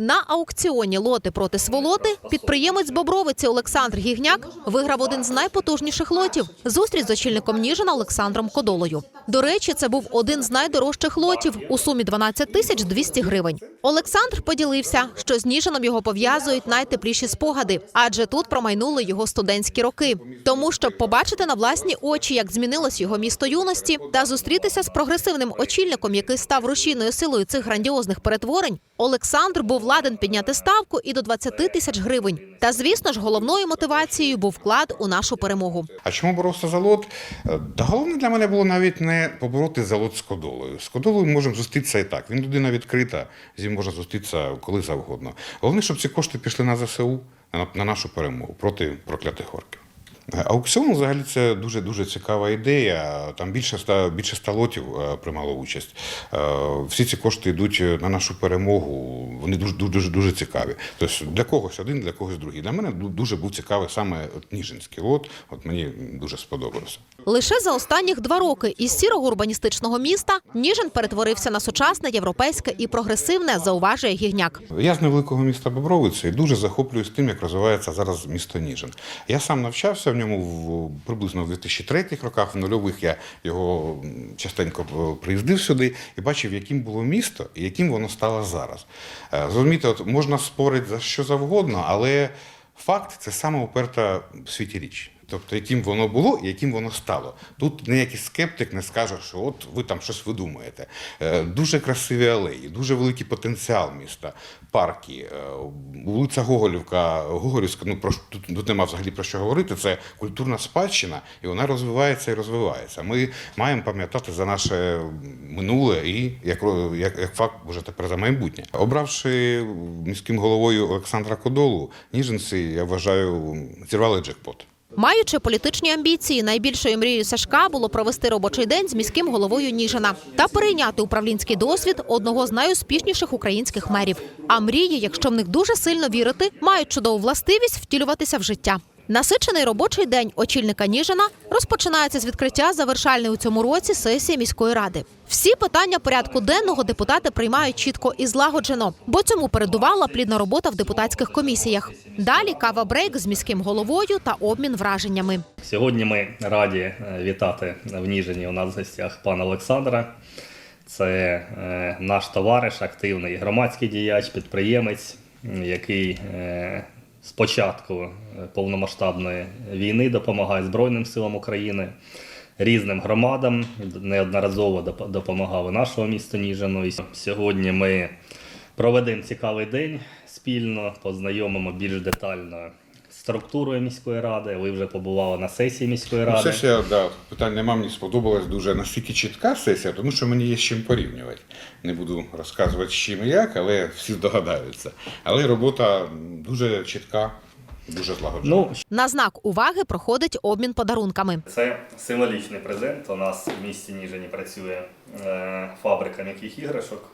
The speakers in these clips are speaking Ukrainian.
На аукціоні лоти проти сволоти підприємець Бобровиці Олександр Гігняк виграв один з найпотужніших лотів зустріч з очільником Ніжина Олександром Кодолою. До речі, це був один з найдорожчих лотів у сумі 12 тисяч 200 гривень. Олександр поділився, що з Ніжином його пов'язують найтепліші спогади, адже тут промайнули його студентські роки. Тому, щоб побачити на власні очі, як змінилось його місто юності, та зустрітися з прогресивним очільником, який став рушійною силою цих грандіозних перетворень, Олександр був ладен підняти ставку і до 20 тисяч гривень. Та звісно ж, головною мотивацією був вклад у нашу перемогу. А чому боровся за лот? Е, Та головне для мене було навіть не побороти за лот з Кодолою. З Кодолою можемо зустрітися і так. Він людина відкрита, з ним можна зустрітися коли завгодно. Головне, щоб ці кошти пішли на ЗСУ, на, на нашу перемогу проти проклятих орків. Е, Аукціон взагалі це дуже дуже цікава ідея. Там більше ста більше ста лотів е, приймало участь. Е, Всі ці кошти йдуть на нашу перемогу. Вони дуже дуже дуже цікаві. Тобто для когось один, для когось другий. Для мене дуже був цікавий саме от Ніжинський лот. От мені дуже сподобався. Лише за останніх два роки із сірого урбаністичного міста Ніжин перетворився на сучасне, європейське і прогресивне, зауважує Гігняк. Я з невеликого міста Бобровиці і дуже захоплююсь тим, як розвивається зараз місто Ніжин. Я сам навчався в ньому в приблизно в 2003 роках, в нульових я його частенько е, приїздив сюди і бачив, яким було місто і яким воно стало зараз. Е, Зрозумієте, от можна спорити за що завгодно, але факт це саме уперта в світі річ. Тобто, яким воно було і яким воно стало. Тут ніякий скептик не скаже, що от ви там щось видумуєте. Е, Дуже красиві алеї, дуже великий потенціал міста, парки, е, вулиця Гоголівка, Гоголівська, ну про тут, тут нема взагалі про що говорити. Це культурна спадщина, і вона розвивається і розвивається. Ми маємо пам'ятати за наше минуле і як, як, як факт вже тепер за майбутнє. Обравши міським головою Олександра Кодолу, ніженці, я вважаю, зірвали джекпот. Маючи політичні амбіції, найбільшою мрією Сашка було провести робочий день з міським головою Ніжина та перейняти управлінський досвід одного з найуспішніших українських мерів. А мрії, якщо в них дуже сильно вірити, мають чудову властивість втілюватися в життя. Насичений робочий день очільника Ніжина розпочинається з відкриття завершальної у цьому році сесії міської ради. Всі питання порядку денного депутати приймають чітко і злагоджено, бо цьому передувала плідна робота в депутатських комісіях. Далі кава брейк з міським головою та обмін враженнями. Сьогодні ми раді е, вітати в Ніжині у нас в гостях пана Олександра. Це е, наш товариш, активний громадський діяч, підприємець, який е, з початку е, повномасштабної війни допомагає Збройним силам України, різним громадам, неодноразово доп- допомагав нашого міста Ніжину. І сьогодні ми проведемо цікавий день спільно, познайомимо більш детально структурою міської ради. Ви вже побували на сесії міської Ну, ради. Сесія, да, питань нема, мені сподобалась дуже настільки чітка сесія, тому що мені є з чим порівнювати. Не буду розказувати з чим і як, але всі здогадаються. Але робота дуже чітка, дуже злагоджена. Ну, На знак уваги проходить обмін подарунками. це символічний презент. У нас в місті Ніжині працює е, фабрика м'яких іграшок.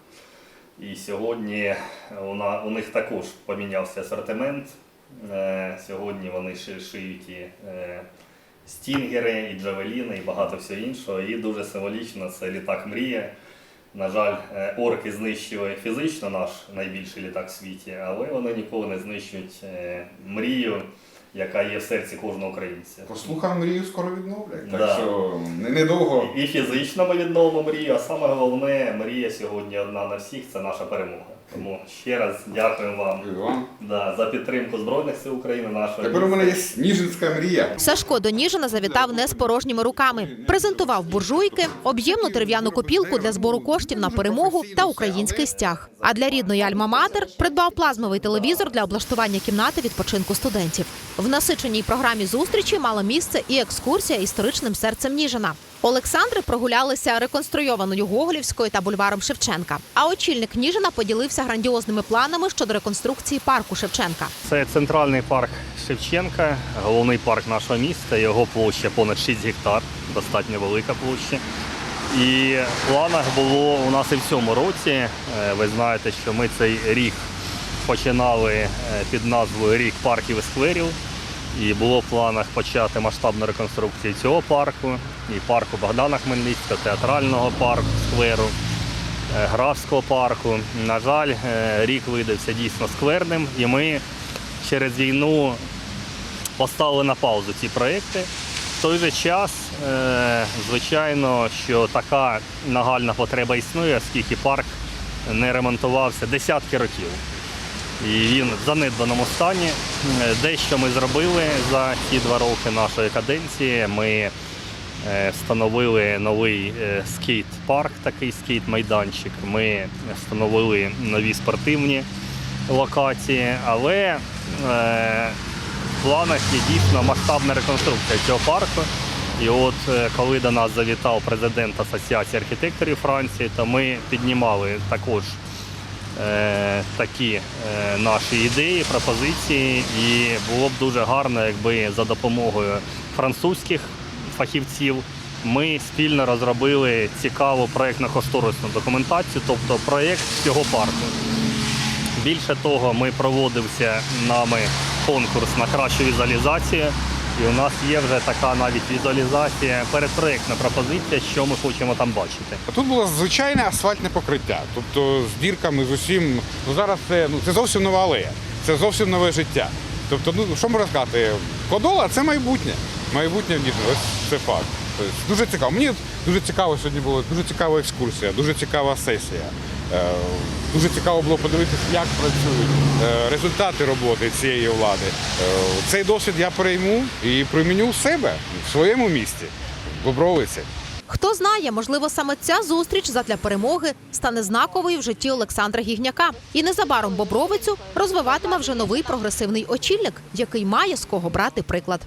І сьогодні у, на, у них також помінявся асортимент. Е, сьогодні вони ши- шиють і е, стінгери, і джавеліни, і багато всього іншого. І дуже символічно це літак Мрія. На жаль, е, орки знищили фізично наш найбільший літак в світі, але вони ніколи не знищують мрію, яка є в серці кожного українця. Послухав мрію, скоро відновлять. Так Да. що недовго. І фізично ми відновимо мрію, а саме головне, мрія сьогодні одна на всіх це наша перемога. Тому ще раз дякуємо вам І вам. да, за підтримку Збройних сил України, нашого Тепер у мене є Сніжинська мрія. Сашко до Ніжина завітав не з порожніми руками. Презентував буржуйки, об'ємну дерев'яну копілку для збору коштів на перемогу та український стяг. А для рідної Альма-Матер придбав плазмовий телевізор для облаштування кімнати відпочинку студентів. В насиченій програмі зустрічі мала місце і екскурсія історичним серцем Ніжина. Олександри прогулялися реконструйованою Гоголівською та бульваром Шевченка. А очільник Ніжина поділився грандіозними планами щодо реконструкції парку Шевченка. Це центральний парк Шевченка, головний парк нашого міста. Його площа понад 6 гектар, достатньо велика площа. І в планах було у нас і в цьому році. е, Ви знаєте, що ми цей рік починали е, під назвою Рік парків і скверів. І було в планах почати масштабну реконструкцію цього парку, і парку Богдана Хмельницького, театрального парку, скверу. е, Графського парку. На жаль, е, рік видався дійсно скверним, і ми через війну поставили на паузу ці проекти. В той же час, е, звичайно, що така нагальна потреба існує, оскільки парк не ремонтувався десятки років. І він в занедбаному стані. Дещо ми зробили за ці два роки нашої каденції. Ми е, встановили новий е, скейт-парк, такий скейт-майданчик. Ми встановили нові спортивні локації, але е, в планах є дійсно масштабна реконструкція цього парку. І от коли до нас завітав президент Асоціації архітекторів Франції, то ми піднімали також такі е, наші ідеї, пропозиції, і було б дуже гарно, якби за допомогою французьких фахівців ми спільно розробили цікаву проєктно-кошторисну документацію, тобто проєкт цього парку. Більше того, ми проводився нами конкурс на кращу візуалізацію. І у нас є вже така навіть візуалізація, передпроєктна пропозиція, що ми хочемо там бачити. Тут було звичайне асфальтне покриття, тобто з дірками з усім. Ну зараз це ну це зовсім нова алея, це зовсім нове життя. Тобто, ну що можна сказати, Кодола це майбутнє. Майбутнє в Ніжині, ось це факт. Тобто, дуже цікаво. Мені дуже цікаво сьогодні була дуже цікава екскурсія, дуже цікава сесія. Е, Дуже цікаво було подивитися, як працюють е, результати роботи цієї влади. Е, Цей досвід я перейму і приміню в себе в своєму місті, в Бобровиці. Хто знає, можливо, саме ця зустріч задля перемоги стане знаковою в житті Олександра Гігняка. І незабаром Бобровицю розвиватиме вже новий прогресивний очільник, який має з кого брати приклад.